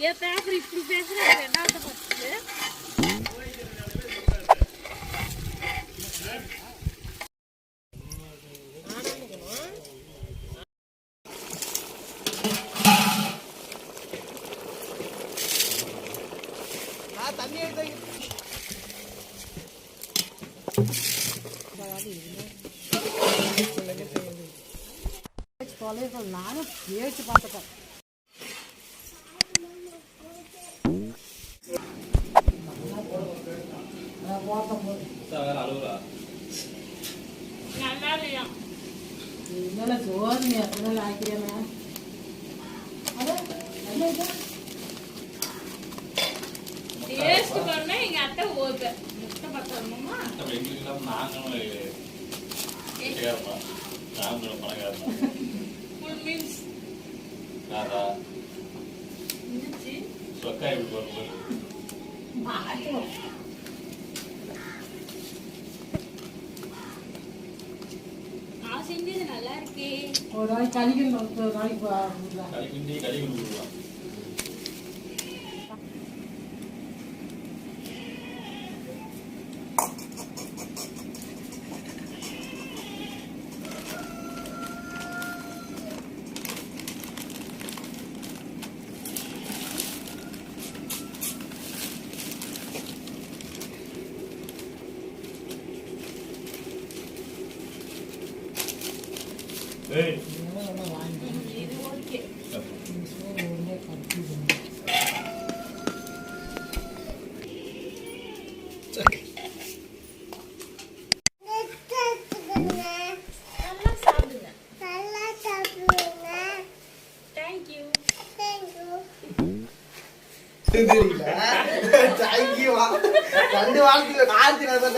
ஏன் பேசுற இப்படி பேசுற ரெண்டாவது பத்து? நானும் பேச்சு பார்த்துட்டேன் நல்லா இல்லையா இல்லைல்ல சோறு எத்தனை ஆக்கிறேன் டேஸ்ட் பண்ணா எங்க அத்தை ஓகே முட்டை பத்தணுமா நம்ம எங்களுக்கெல்லாம் நாங்களும் கேட்கறப்பா நாங்களும் பணக்காரமா ஃபுல் மீன்ஸ் ராதா இருந்துச்சு சொக்கா எப்படி போகிறது நான் செஞ்சது நல்லா இருக்கே. ஒரு நாளைக்கு கழிக்கணும் ஒரு நாளைக்கு கலிக்குண்டி கலி சாப்பிடுங்க தேங்க்யூ தெரியல தேங்க்யூ ரெண்டு வாழ்க்கையில காய்ச்சி